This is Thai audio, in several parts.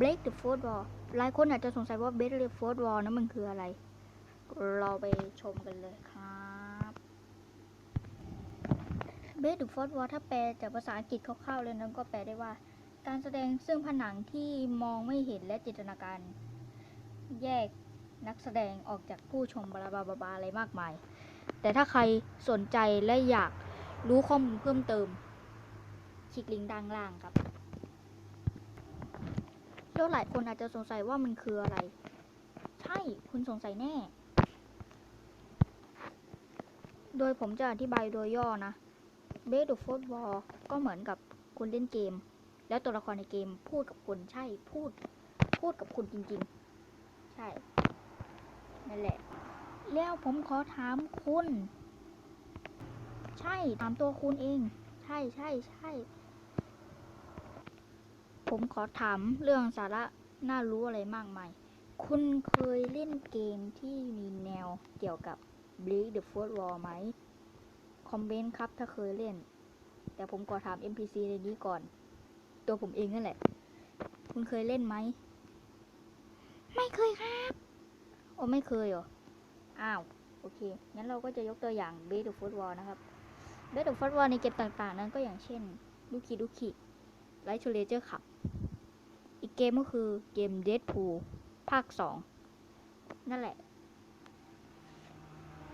break the fourth wall หลายคนอาจจะสงสัยว่า break the fourth wall นั้นมันคืออะไร เราไปชมกันเลยครับ break the fourth wall ถ้าแปลจากภาษาอังกฤษคร่าวๆเลยนั้นก็แปลได้ว่า การแสดงซึ่งผนังที่มองไม่เห็นและจินตนาการ แยกนักแสดงออกจากผู้ชมบลาบลาบลาอะไรมากมาย แต่ถ้าใครสนใจและอยากรู้ข้อมูลเพิ่มเติม คลิกลิงก์ด้านล่างครับ แล้วหลายคนอาจจะสงสัยว่ามันคืออะไร ใช่คุณสงสัยแน่ โดยผมจะอธิบายโดยย่อนะ b a s e the Fourth Wall ก็เหมือนกับคุณเล่นเกม แล้วตัวละครในเกมพูดกับคุณใช่พูด พูดกับคุณจริง ๆ ใช่ นั่นแหละ แล้วผมขอถามคุณ ใช่ถามตัวคุณเอง ใช่ใช่ใช่ ผมขอถามเรื่องสาระน่ารู้อะไรมากมาย คุณเคยเล่นเกมที่มีแนวเกี่ยวกับ Break the Fourth Wall ไหม คอมเมนต์ครับถ้าเคยเล่น แต่ผมขอถาม NPC ในนี้ก่อน ตัวผมเองนั่นแหละ คุณเคยเล่นไหม ไม่เคยครับโอ้ไม่เคยเหรอ อ้าว โอเค งั้นเราก็จะยกตัวอย่าง Break the Fourth Wall นะครับ Break the Fourth Wall ในเกมต่างๆ นั้นก็อย่างเช่นลูคิลูคิ ไลท์ทูเลเจอร์ขับ อีกเกมก็คือเกม Deadpool ภาค 2 นั่นแหละ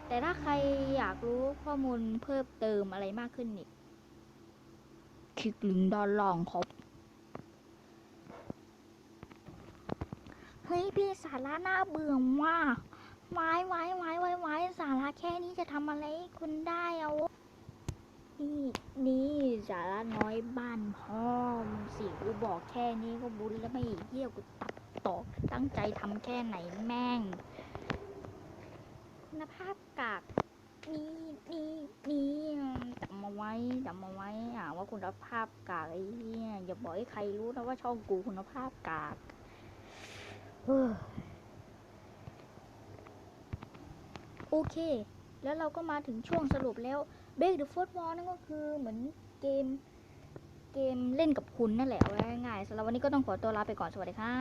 แต่ถ้าใครอยากรู้ข้อมูลเพิ่มเติมอะไรมากขึ้นอีกคลิกลิงก์ด้านล่างครับเฮ้ยพี่สาระน่าเบื่อมากไว้ไว้ไว้ไว้ไว้สาระแค่นี้จะทำอะไรคุณได้เอานี่นี่สาระน้อยบ้านพ่อ มสิกูบอกแค่นี้ก็บุญแล้วไม่เยี่ยวกูตัดต่อตั้งใจทำแค่ไหนแม่งคุณภาพกากนี่นี่นี่จำมาไว้จำมาไว้อะว่าคุณภาพกากไอ้เนี่ยอย่าบอกให้ใครรู้นะว่าช่องกูคุณภาพกากเฮ้อโอเค แล้วเราก็มาถึงช่วงสรุปแล้ว Break the Fourth Wall นั่นก็คือเหมือนเกม มเล่นกับคุณนั่นแหละเอาง่ายๆสำหรับวันนี้ก็ต้องขอตัวลาไปก่อนสวัสดีค่ะ